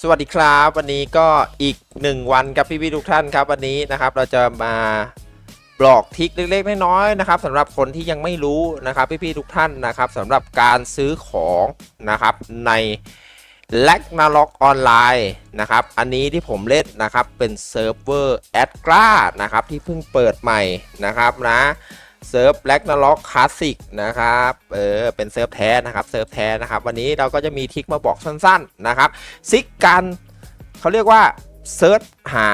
สวัสดีครับ วันนี้ก็อีกหนึ่งวันกับพี่พี่ๆทุกท่านครับ วันนี้นะครับเราจะมาบอกทิกเล็กๆน้อยๆนะครับสำหรับคนที่ยังไม่รู้นะครับพี่พี่ๆทุกท่านนะครับสำหรับการซื้อของนะครับใน l a g n a r o k ออนไลน์นะครับอันนี้ที่ผมเล่นนะครับเป็นเซิร์ฟเวอร์แอดกรานะครับที่เพิ่งเปิดใหม่นะครับนะ เซิร์ฟแล็กนาล็อกคลาสสิกนะครับเออเป็นเซิร์ฟแท้นะครับเซิร์ฟแท้นะครับวันนี้เราก็จะมีทิกมาบอกสั้นๆนะครับซิกกันเขาเรียกว่าเซิร์ชหา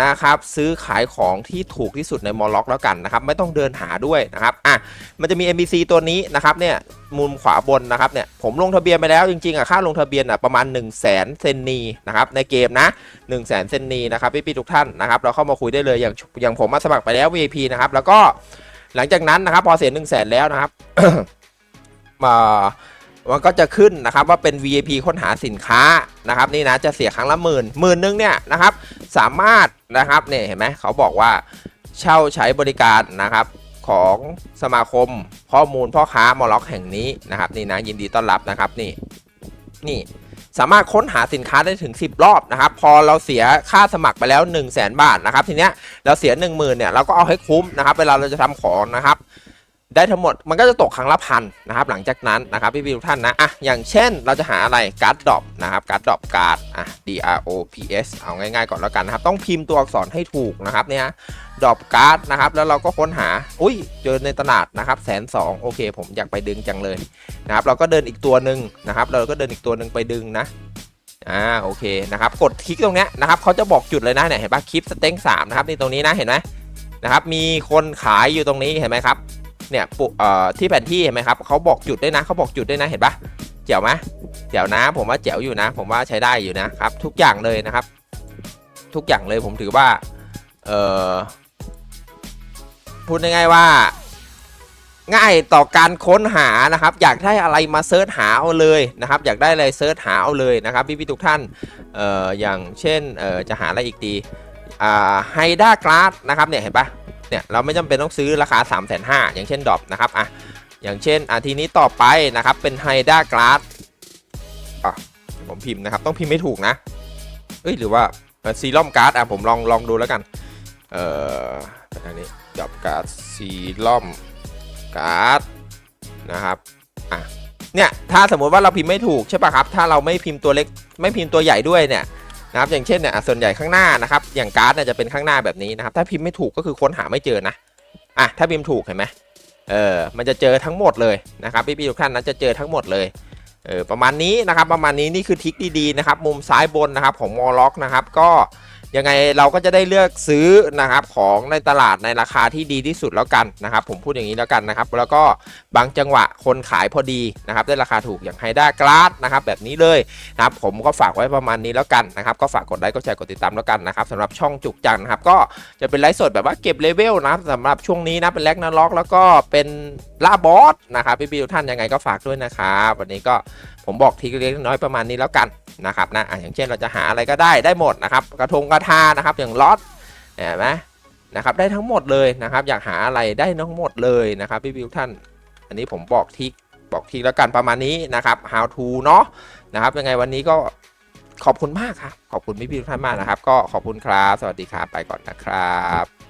นะครับซื้อขายของที่ถูกที่สุดในมอลล็อกแล้วกันนะครับไม่ต้องเดินหาด้วยนะครับอะมันจะมี MBC ตัวนี้นะครับเนี่ยมุมขวาบนนะครับเนี่ยผมลงทะเบียนไปแล้วจริงๆอะค่าลงทะเบียนอะประมาณ 1 0 0 0 0แสนเซนนีนะครับในเกมนะ 1 0 0 0 0แสนเซนนีนะครับพี่ๆทุกท่านนะครับเราเข้ามาคุยได้เลยอย่างอย่างผมมาสมัครไปแล้ว VIP นะครับแล้วก็ หลังจากนั้นนะครับพอเสีย1 0 0 0 0แสนแล้วนะครับมามันก็จะขึ้นนะครับว่าเป็น VIP ค้นหาสินค้านะครับ นี่นะจะเสียครั้งละหมื่นหมื่นนึงเนี่ยนะครับ สามารถนะครับเนี่ยเห็นไหมเขาบอกว่าเช่าใช้บริการนะครับของสมาคมข้อมูลพ่อค้ามอล็อกแห่งนี้นะครับ นี่นะยินดีต้อนรับนะครับนี่นี่ สามารถค้นหาสินค้าได้ถึง 10 รอบนะครับพอเราเสียค่าสมัครไปแล้ว 1 0 0 0 0แบาทนะครับทีเนี้ยเราเสีย 1 0,000เนี่ยเราก็เอาให้คุ้มนะครับเวลาเราจะทำของนะครับ ได้ทั้งหมดมันก็จะตกครั้งละพันนะครับหลังจากนั้นนะครับพี่ๆทุกท่านนะอะอย่างเช่นเราจะหาอะไรการ์ดดรอปนะครับการ์ดดรอปการ์ดอะ D R O P S เอาง่ายๆก่อนแล้วกันนะครับต้องพิมพ์ตัวอักษรให้ถูกนะครับเนี่ยดรอปการ์ดนะครับแล้วเราก็ค้นหาอุ้ยเจอในตลาดนะครับแสนสองโอเคผมอยากไปดึงจังเลยนะครับเราก็เดินอีกตัวหนึ่งนะครับเราก็เดินอีกตัวหนึ่งไปดึงนะอ่าโอเคนะครับกดคลิกตรงเนี้ยนะครับเขาจะบอกจุดเลยนะเนี่ยเห็นปะคลิปสเต็งสามนะครับนี่ตรงนี้นะเห็นไหมนะครับมีคนขายอยู่ตรงนี้เห็นไหมครับ เนี่ยที่แผนที่เห็นไหมครับเขาบอกจุดด้วยนะเขาบอกจุดด้วยนะเห็นปะเจ๋วไหมเจ๋วนะ ผมว่าเจ๋วอยู่นะ ผมว่าใช้ได้อยู่นะครับทุกอย่างเลยนะครับ ทุกอย่างเลยผมถือว่าเออพูดง่ายๆว่า ง่ายต่อการค้นหานะครับ อยากได้อะไรมาเซิร์ชหาเอาเลยนะครับ อยากได้อะไรเซิร์ชหาเอาเลยนะครับพี่ๆทุกท่านเอ่ออย่างเช่นเอ่อจะหาอะไรอีกดีอ่าไฮด้ากราสนะครับเนี่ยเห็นปะ เนี่ยเราไม่จำเป็นต้องซื้อราคา 3 5 0 0 0 0อย่างเช่นดรอปนะครับอะอย่างเช่นอะทีนี้ต่อไปนะครับเป็นไฮด้ากราสอะผมพิมพ์นะครับต้องพิมพ์ไม่ถูกนะเอ้ยหรือว่าซีรอมการ์ดอะผมลองลองดูแล้วกันเอ่อเป็นอันนี้ดอปการ์ดซีรอมการ์ดนะครับอะเนี่ยถ้าสมมติว่าเราพิมพ์ไม่ถูกใช่ป่ะครับถ้าเราไม่พิมพ์ตัวเล็กไม่พิมพ์ตัวใหญ่ด้วยเนี่ย นะครับอย่างเช่นเนี่ยส่วนใหญ่ข้างหน้านะครับอย่างการ์ดเนี่ยจะเป็นข้างหน้าแบบนี้นะครับถ้าพิมพ์ไม่ถูกก็คือค้นหาไม่เจอนะอะถ้าพิมพ์ถูกเห็นไหมเออมันจะเจอทั้งหมดเลยนะครับพี่ๆทุกท่านนั้นจะเจอทั้งหมดเลย เออประมาณนี้นะครับประมาณนี้นี่คือทิคดีๆนะครับมุมซ้ายบนนะครับของมอล็อกนะครับก็ยังไงเราก็จะได้เลือกซื้อนะครับของในตลาดในราคาที่ดีที่สุดแล้วกันนะครับ ผมพูดอย่างนี้แล้วกันนะครับ แล้วก็บางจังหวะคนขายพอดีนะครับ ได้ราคาถูกอย่างไฮด้ากราสนะครับ แบบนี้เลยนะครับ ผมก็ฝากไว้ประมาณนี้แล้วกันนะครับ ก็ฝากกดไลค์กดแชร์กดติดตามแล้วกันนะครับสำหรับช่องจุกจังนะครับ ก็จะเป็นไลฟ์สดแบบว่าเก็บเลเวลนะครับสำหรับช่วงนี้นะเป็นแลกนาล็อก แล้วก็เป็น ล่าบอสนะครับพี่บิวท่านยังไงก็ฝากด้วยนะครับวันนี้ก็ผมบอกทีเล็กน้อยประมาณนี้แล้วกันนะครับนะอย่างเช่นเราจะหาอะไรก็ได้ได้หมดนะครับกระทงกระทานะครับอย่างล็อตเห็นไหมนะครับได้ทั้งหมดเลยนะครับ อยากหาอะไรได้ทั้งหมดเลยนะครับพี่บิวท่าน อันนี้ผมบอกทิกบอกทีแล้วกันประมาณนี้นะครับ how to เนาะนะครับยังไงวันนี้ก็ขอบคุณมากครับ ขอบคุณพี่ๆทุกท่านมากนะครับ ก็ขอบคุณครับ สวัสดีครับไปก่อนนะครับ